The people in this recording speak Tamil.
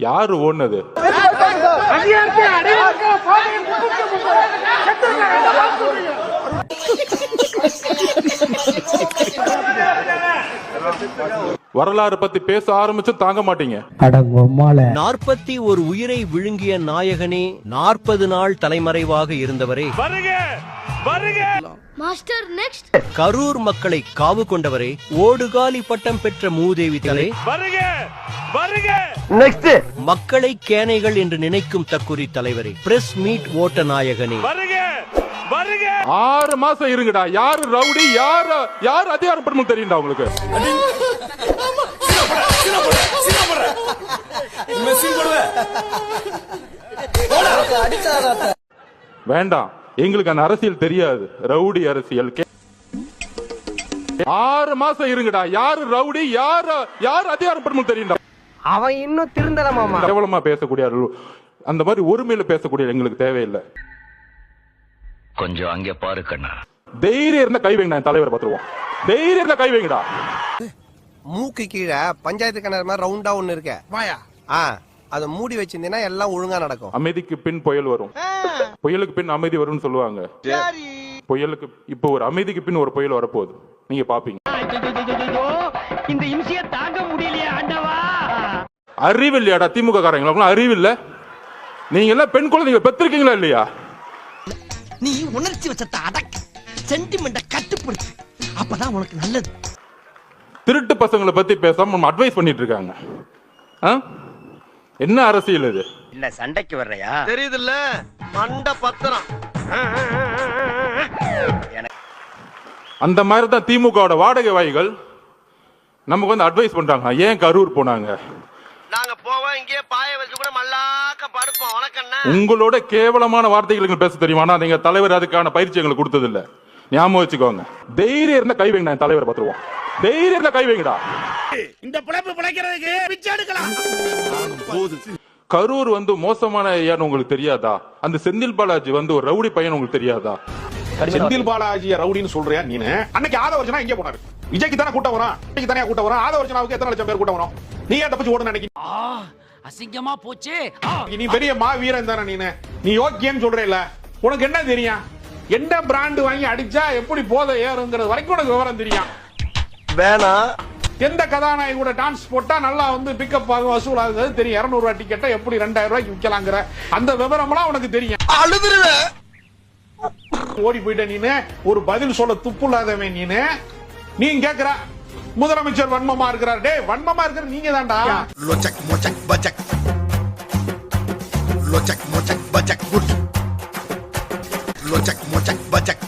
யாரு ஓடுனது? வரலாறு பத்தி பேச ஆரம்பிச்சு தாங்க மாட்டீங்க. நாற்பத்தி ஒரு உயிரை விழுங்கிய நாயகனே நாற்பது நாள் தலைமறைவாக இருந்தவரே. மாஸ்டர் நெக்ஸ்ட் கரூர் மக்களை காவு கொண்டவரே ஓடுகாலி பட்டம் பெற்ற மூதேவி தலை. மக்களை கேனைகள் என்று நினைக்கும் தக்குரி தலைவரே பிரஸ் மீட் ஓட்ட நாயகனே. ஆறு மாசம் இருங்கடா. யாரு ரவுடி யாரு யாரு அதிகாரப்படணும் தெரியும்டா உங்களுக்கு. வேண்டாம். எங்களுக்கு அந்த அரசியல் தெரியாது. ரவுடி அரசியல். கே- ஆறு மாசம் இருங்கடா. யாரு ரவுடி? யாரு யாரு அதிகாரப்படணும் தெரியும்டா. அவன் இன்னும் திருந்தல மாமா. கேவலமா பேசக்கூடிய அந்த மாதிரி ஒருமையில பேசக்கூடிய எங்களுக்கு தேவையில்லை. கொஞ்சம் அங்கே பாரு கண்ணா. தைரியம் இருந்தா கை வைங்க நான் தலைவரை பார்த்துருவோம். தைரியம் இருந்தா கை வைங்கடா. மூக்கு கீழே பஞ்சாயத்து கிணறு மாதிரி ரவுண்டா ஒண்ணு இருக்க. வாயா. ஆ. அதை மூடி வச்சிருந்தீங்கன்னா எல்லாம் ஒழுங்கா நடக்கும். அமைதிக்கு பின் புயல் வரும். புயலுக்கு பின் அமைதி வரும்னு சொல்லுவாங்க. புயலுக்கு இப்போ ஒரு அமைதிக்கு பின் ஒரு புயல் வரப்போகுது. நீங்க பாப்பீங்க. இந்த இம்சைய தாங்க முடியலையே ஆண்டவா? அறிவு இல்லையாடா திமுக காரங்களுக்கு அறிவு இல்ல நீங்க எல்லாம் பெண் குழந்தைங்க பெற்றிருக்கீங்களா இல்லையா? நீ உணர்ச்சி வச்சத்தை அடக்கு சென்டிமெண்ட கட்டுப்படுத்து. அப்பதான் உனக்கு நல்லது. திருட்டு பசங்களை பத்தி பேசாம அட்வைஸ் பண்ணிட்டு இருக்காங்க. ஆ? என்ன அரசியல் இது? இல்ல சண்டைக்கு வர்றையா? தெரியுதுல்ல? மண்ட பத்திரம். அந்த மாதிரி தான் திமுகவோட வாடகை வாய்கள். நமக்கு வந்து அட்வைஸ் பண்றாங்க. ஏன் கரூர் போனாங்க? நாங்க போவோம் இங்கேயே பாய வச்சு கூட மல்லாக்க படுப்போம். வணக்கண்ணா உங்களோட கேவலமான வார்த்தைகள் பேச தெரியுமா? ஆனா நீங்க தலைவர் அதுக்கான பயிற்சி எங்களுக்கு கொடுத்தது இல்ல ஞாபகம் வச்சுக்கோங்க. தைரியம் இருந்தா கை வைங்க நான் தலைவரை பார்த்துருவோம். தைரியம் இருந்தா கை வைங்கடா. கரூர் வந்து மோசமான ஏன்னு உங்களுக்கு தெரியாதா? அந்த செந்தில் பாலாஜி வந்து ஒரு ரவுடி பையன் உங்களுக்கு தெரியாதா? செந்தில் பாலாஜிய ரவுடின்னு சொல்றியா நீனு? அன்னைக்கு ஆதவர்ஜனா எங்க போனாரு. விஜய்க்கு தானே கூட்டம் வரும். இன்னைக்கு தனியா கூட்டம் வரும். ஆதவர்ஜனாவுக்கு எத்தனை லட்சம் பேர் கூட்டம் வரும்? நீ ஏன் தப்பிச்சு ஓட நினைக்க அசிங்கமா போச்சு. நீ பெரிய மா வீரன் தானே நீனு. நீ யோக்கியன்னு சொல்றேல உனக்கு என்ன தெரியும்? என்ன பிராண்ட் வாங்கி அடிச்சா எப்படி போதை ஏறுங்கிறது வரைக்கும் உனக்கு விவரம் தெரியும். வேணாம் எந்த கதாநாயகி கூட டான்ஸ் போட்டா நல்லா வந்து பிக்கப் ஆகும் வசூல் ஆகுது தெரியும். இருநூறு ரூபாய் டிக்கெட்டை எப்படி ரெண்டாயிரம் ரூபாய்க்கு விற்கலாங்கிற அந்த விவரம்லாம் உனக்கு தெரியும். அழுதுருவேன். ஓடி போயிட்ட நீனு ஒரு பதில் சொல்ல துப்பு இல்லாதவன் நீனு. நீ கேக்குற முதலமைச்சர் வன்மமா இருக்கிறார். டேய் வன்மமா இருக்கிற நீங்க தான்டா லொச்சக் மொச்சக் பச்சக். லொச்சக் மொச்சக் பச்சக். குட். லொச்சக் மொச்சக் பச்சக்